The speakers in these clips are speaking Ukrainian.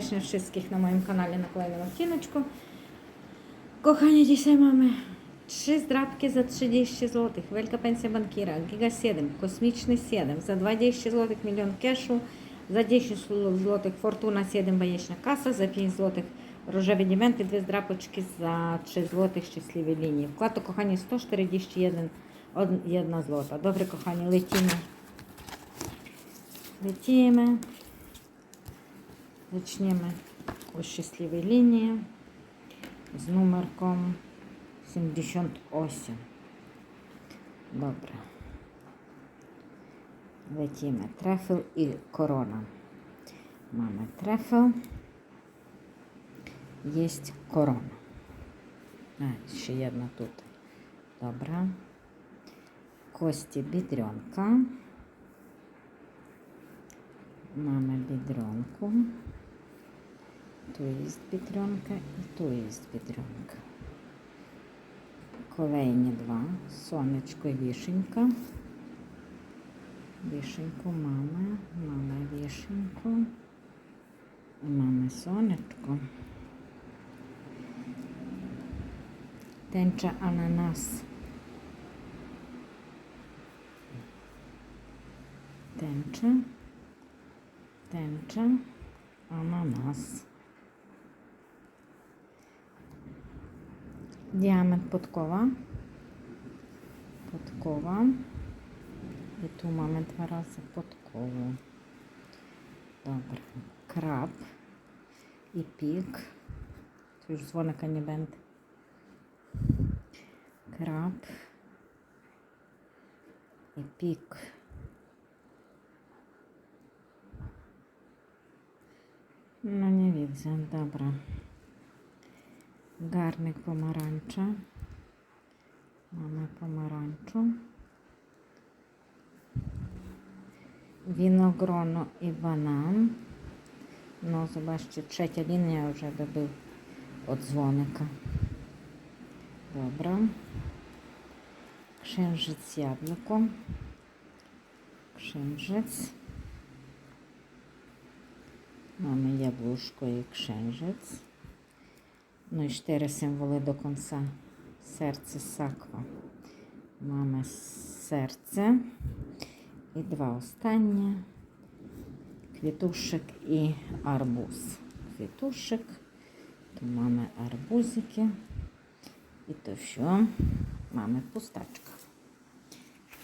serdecznie wszystkich na moim kanale na kolejnym odcineczku. Kochani, dzisiaj mamy trzy zdrabki za 30 zł. Wielka pensja bankiera, Giga 7, Kosmiczny 7, za 20 zł milion cashu, za 10 zł Fortuna 7 bajeczna kasa, za 5 zł różowe diamenty, dwie zdrapочки за 3 злотих щасливі лінії. Вклад, кохані, 141 од- jedna злота. Добре, кохані, летімо. Летімо. Почнемо у щасливій лінії з номерком 78. Добре. Летімо. Трефл і корона. Mamy трефл. Є корона. А, ще jedna тут. Добре. Кості бідренка. Mamy biedronku. Tu jest biedronka i tu jest biedronka. Kolejні два. Сонечко і вішенька. Вішеньку мами, мама вішеньку. І мами сонечко. Тенча ананас. Тенча. Тенча. Ананас. Діамет подкова. Подкова. І ту mamy два рази подкову. Добре. Краб і пік. Тут ж дзвоника не бенде. Краб і пік. No nie widzę, dobra. Garnek pomarańcza. Mamy pomarańczu. Winogrono i banan. No zobaczcie, trzecia linia już był od dzwonika. Dobra. Księżyc jabłko. Księżyc. Mamy jabłuszko i księżyc. Ну и 4 символи до конца. Серце саква. Маме серце. І два останні. Квітушик і арбуз. Квітушик. То мами арбузики. І то що? Мами пустачка.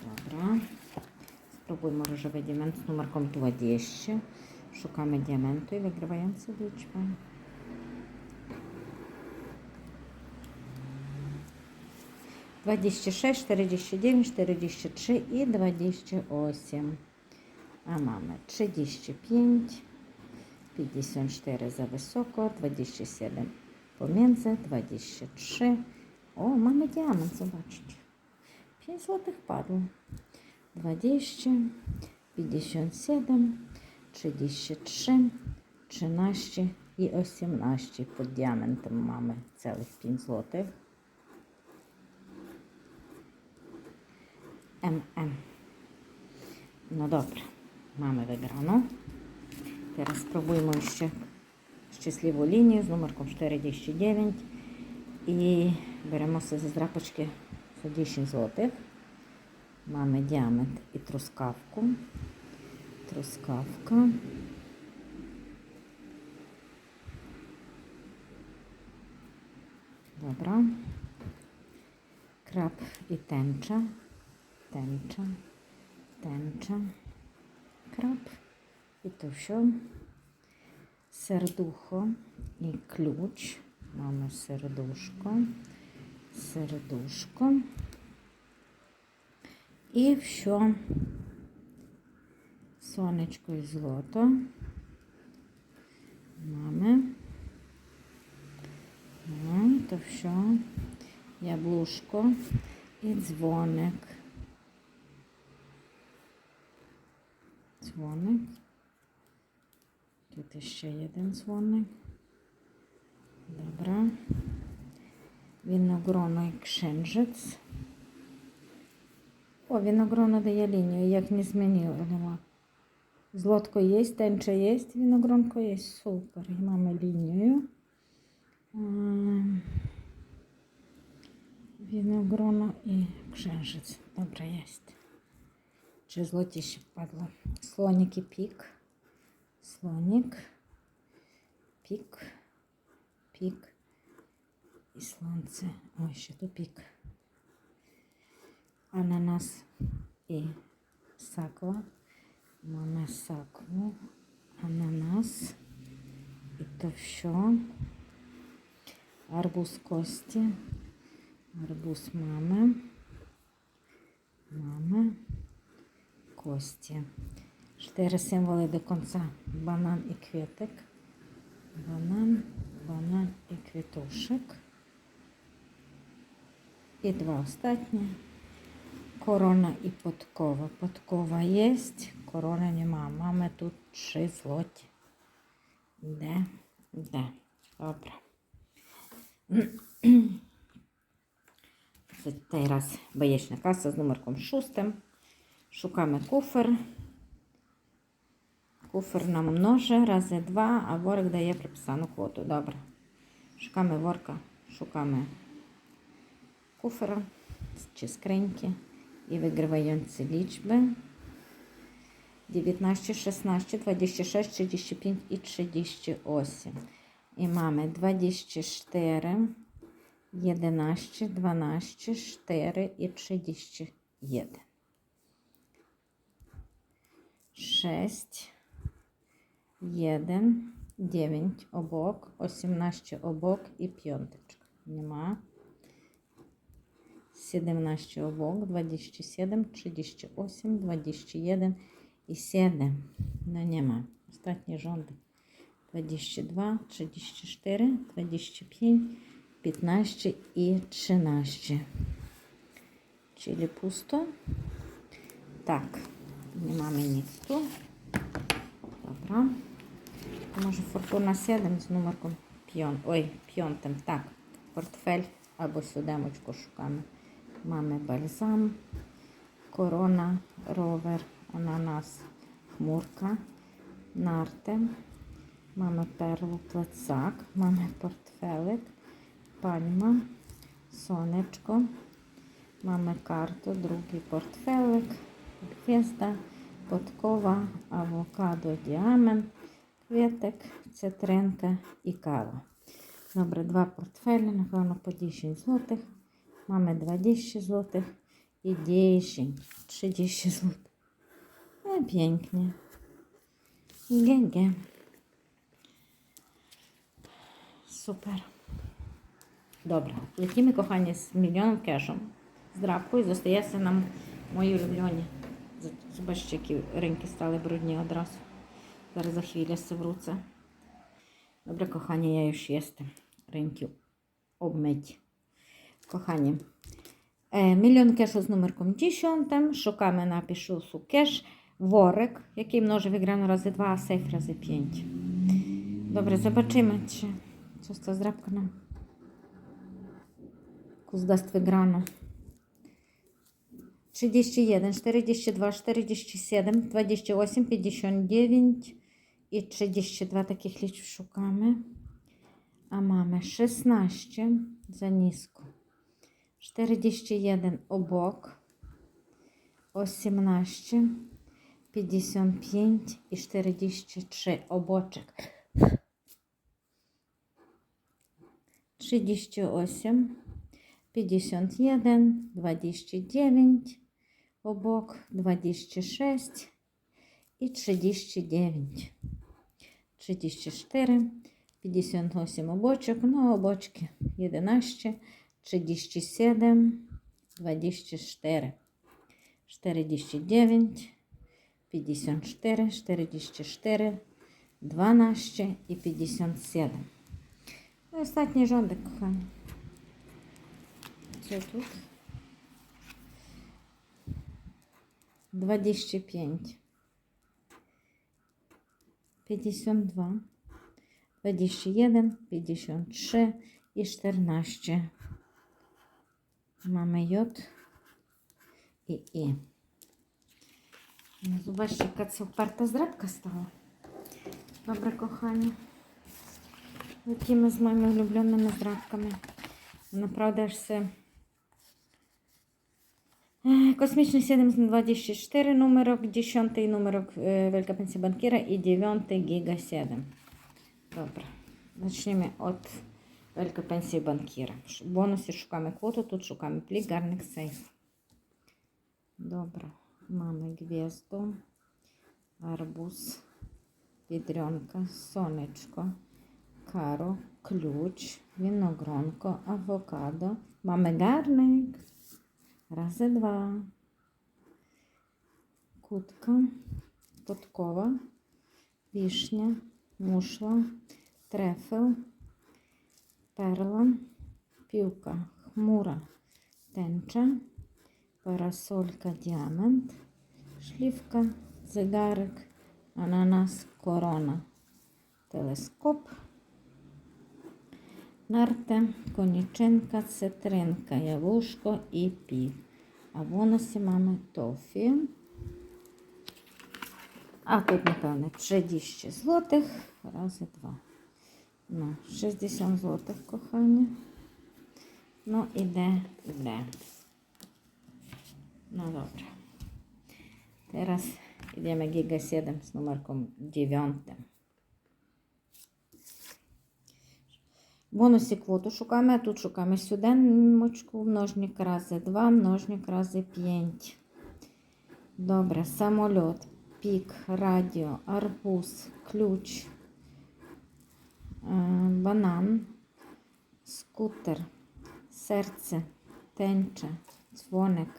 Добре. Спробуємо рожевий діамент з номерком 20. Шукаємо діаменту і виграваємо собі. 26, 49, 43 і 28. А mamy 35, 54 за високо, 27 pomiędzy, 23. O, mamy diament, zobaczcie. 5 złotych padło. 20, 57, 33, 13 i 18. Pod diamentem mamy całych 5 złotych. MM. No dobra, mamy wygraną. Teraz spróbujmy jeszcze szczęśliwą linię z numerką 49 i беремо sobie ze zdrapочки za 10 zł. Mamy diament i truskawkę. Truskawka. Dobra. Krab i tęcza. Tęcza. Tęcza. Krab. I to все. Serducho i klucz. Mamy serduszko. Serduszko. І все. Сонечко і злото. Мами. Ну, то все. Яблушко і дзвоник. Дзвоник. Тут ще один дзвоник. Добре. Виногроно і księżyc. О, виногроно дає лінію, як не змінила. Злотко є, тенча є, виногронко є. Супер. І маємо лінію. Ем, Виногроно і кшенжець. Добре є. Чи злоті ще падло. Слоник і пік. Слоник. Пік. Пік. І слонце. Ой, ще тут пік. Ананас і саква. Mamy sakwu, ananas i to wsio. Arbuz kości. Arbuz mamy. Mamy. Кості. Чотири символи до кінця. Банан і квіток. Банан, банан і квітушек. І два останні. Корона і подкова. Подкова є, корона нема. Мами тут три злоті. Де? Де? Добре. Це цей раз боєчна каса з номерком 6. Шукаємо куфер. Куфер нам множе, рази два, а ворик дає приписану квоту. Добре. Шукаємо ворка, шукаємо куфера чи скриньки і виграваємо ці лічби. 19, 16, 26, 35 і 38. І mamy 24, 11, 12, 4 і 31. 6, 1, 9 обок, 18 обок і п'яточка. Нема. 17 обок, 27, 38, 21 і 7. No nie ma. Ostatni rządek. 22, 34, 25, 15 i 13. Czyli pusto. Tak. Nic tu. Dobra. To może Fortuna 7 z numerką 5. Oj, piątym. Tak. Portfel albo siódemочку szukamy. Mamy balsam, korona, rower, ананас, хмурка, нарте, mamy перлу, плацак, mamy портфелик, пальма, сонечко, mamy карту, другий портфелик, гвізда, подкова, авокадо, діамент, квітик, цитринка і кава. Добре, два портфелі, напевно, по 10 злотих. Mamy 20 zł i 10, 30 zł. No pięknie. GG. Super. Dobra, lecimy kochanie z milionem кешем, з драпкою, zostaється нам мої улюблені. Zobaczcie, які ринки стали брудні одразу. Зараз за хвиля вруться. Добре, кохання, я już jestem. Ринки обмить. Кохані, е, мільйон кешу з номерком 10. Шукаємо напишу сукеш, ворик, який множе виграно рази 2, а сейф рази 5. Добре, zobaczymy, czy co to zdrabka nam kuzdaст wygrano. 31, 42, 47, 28, 59 i 32 takich liczb szukamy. A mamy 16 za nisko. 41 obok, 18, 55 i 43 oboczek. 38, 51, 29 obok, 26 i 39. 34, 58 обочок, ну обочки 11, 37, 24, 49, 54, 44, 12 і 57. Ну, Останній жодик, кохані. Що тут? 25, 52, 21, 53 і 14. Mamy J i I. Ну, Бачите, яка це вперта зрядка стала. Добре, кохані. Якими з моїми улюбленими зрадками. Направда аж все. Е, Космічний 724 номерок, 10 номерок е, Велика Пенсія Банкіра і 9 Гіга 7. Добре. Почнемо від Велика Пенсія Банкіра. В бонусі шукаємо квоту, тут шукаємо плік, гарник сейф. Добре. Mamy gwiazdu, arbuz, biedronka, сонечко, каро, ключ, виногронко, авокадо. Mamy garnek. Razy dwa. Kłódka, podkowa, wisznia, muszla, trefel, perla, piłka, chmura, tęcza, парасолька діамант, шлівка, цигарик, ананас, корона, телескоп, нарте, конічинка, цитринка, явушко і пів. А в бонусі маємо тофі. А тут, напевне, 30 злотих, рази два. Ну, 60 злотих, кохання. Ну, іде, іде. No dobra. Teraz idziemy Giga 7 z numerką 9. В бонусі квоту шукаємо, а тут шукаємо сюдемочку, множник рази 2, множник рази 5. Добре, самоліт, пік, радіо, арбуз, ключ, е, банан, скутер, серце, тенча, дзвоник,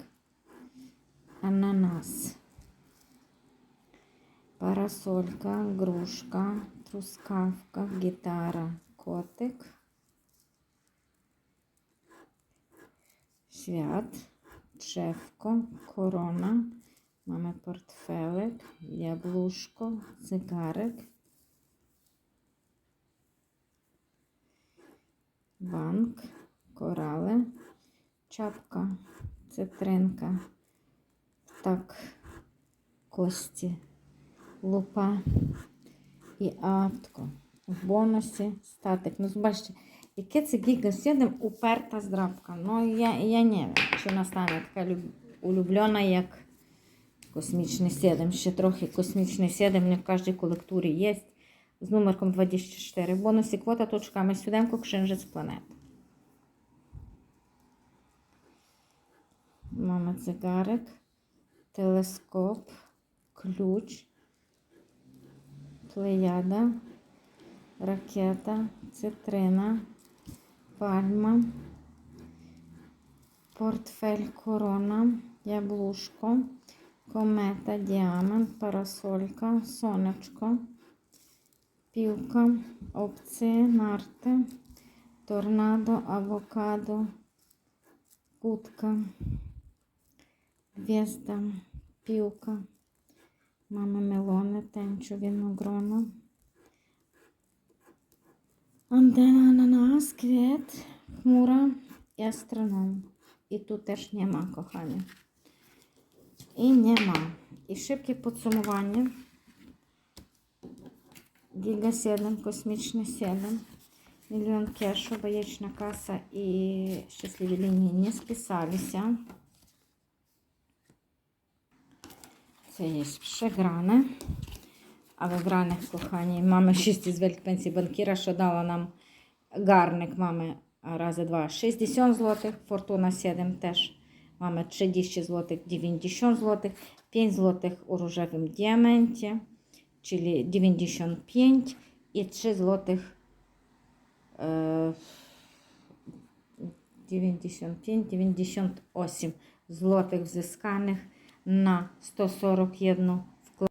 ананас, парасолька, грушка, трускавка, гітара, котик, свят, дrzewko, корона, mamy portfelek, jabłuszko, cygarek, банк, корали, чапка, цитринка, так, кості, лупа і автко. В бонусі статик. Ну, бачите, яке це Giga 7 уперта здрабка. Ну, я, я не знаю, чи вона стане така люб- улюблена, як космічний 7. Ще трохи космічний 7 не в кожній колектурі є. З номерком 24. В бонусі квота точками сюдемко Кшинжець планет. Мама цигарик, телескоп, ключ, плеяда, ракета, цитрина, пальма, портфель корона, яблушко, комета, діамант, парасолька, сонечко, півка, опції, нарти, торнадо, авокадо, кутка, Веста, пілка, мама мелони, тенчу, виногрона, антена, ананас, квіт, хмура і астроном. І тут теж нема, кохання. І нема. І шибке підсумування. Гіга 7, космічний 7. Мільйон кешу, боєчна каса і щасливі лінії не списалися. Це є прzegrane. А виграних, кохані, mamy 6 з пенсії банкіра, що дала нам гарник, mamy рази 2 60 злотих, фортуна 7 теж. Mamy 30 злотих, 90 злотих, 5 злотих у рожевому діаманті, czyli 95 і 3 злотих е, 95, 98 злотих взисканих на 141 вклад.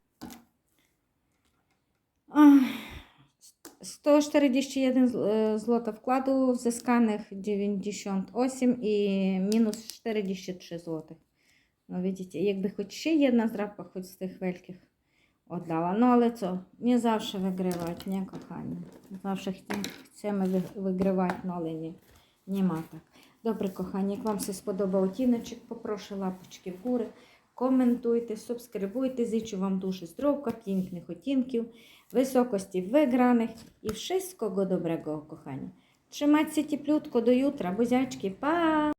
141 з- е, злота вкладу, взисканих 98 і мінус 43 злотих. Ну, видите, якби хоч ще jedna здрабка, хоч з тих великих віддала. Ну, але це, не завжди вигравати, не, кохання. Завжди хочемо ви- вигравати, ну, але ні, нема так. Добре, кохання, як вам все сподобав тіночок, попрошу лапочки вгори. komentуйте, subskrybуйте. Зичу вам дуже здоров'я, pięknych odcinków, wysokości wygranych i wszystkiego dobrego, kochani. Trzymajcie się cieplutko do jutra, buziaczki, pa!